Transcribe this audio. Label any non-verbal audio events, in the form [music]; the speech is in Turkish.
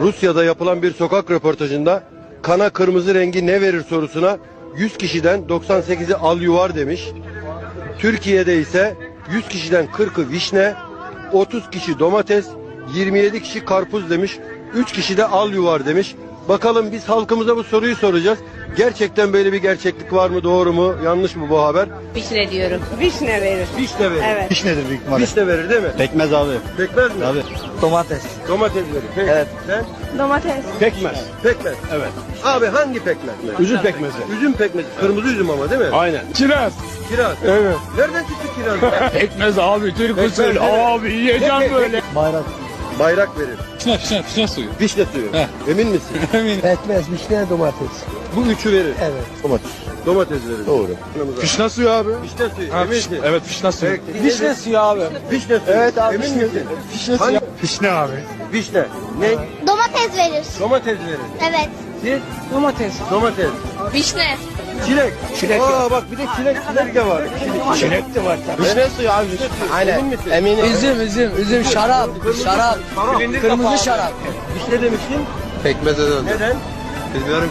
Rusya'da yapılan bir sokak röportajında kana kırmızı rengi ne verir sorusuna 100 kişiden 98'i al yuvar demiş. Türkiye'de ise 100 kişiden 40'ı vişne, 30 kişi domates, 27 kişi karpuz demiş, 3 kişi de al yuvar demiş. Bakalım biz halkımıza bu soruyu soracağız. Gerçekten böyle bir gerçeklik var mı, doğru mu, yanlış mı bu haber? Vişne diyorum. Vişne verir. Vişne verir. Evet. Vişnedir büyük ihtimalle. Vişne verir değil mi? Pekmez abi. Pekmez mi? Abi. Domates. Domates verir. Peki. Evet. Sen? Domates. Pekmez. Pekmez. Evet. Abi hangi pekmez? Üzüm pekmezi. Üzüm pekmezi. Kırmızı üzüm ama değil mi? Aynen. Kiraz. Kiraz. Evet. Nereden çıktı kiraz? [laughs] Pekmez abi Türk Pekmez usulü. evet. Abi yiyeceğim böyle. Bayrak. Bayrak verir. Fişne fişne fişne suyu. Vişne suyu. Heh. Emin misin? [laughs] Eminim. Pekmez, vişne, domates. Bu üçü verir. Evet. Domates. Domates verir. Doğru. Fişne suyu abi. Vişne suyu. Ha, Eminsin. fiş- evet fişne suyu. Peki. Vişne suyu abi. Vişne suyu. Evet abi, Emin misin? Hangi? suyu. Fişne abi. Vişne. Ne? Domates verir. Domates verir. Evet. Siz? Domates. Domates. Vişne. Çilek. Çilek. Aa bak bir de çilek çilek de var. Çilek de var tabii. Vişne suyu abi. Aynen. Emin misin? Eminim. Üzüm, üzüm, üzüm, şarap, şarap. Şarap. Kırmızı şarap. Vişne demiştin. Pekmeze döndü. Neden? Bilmiyorum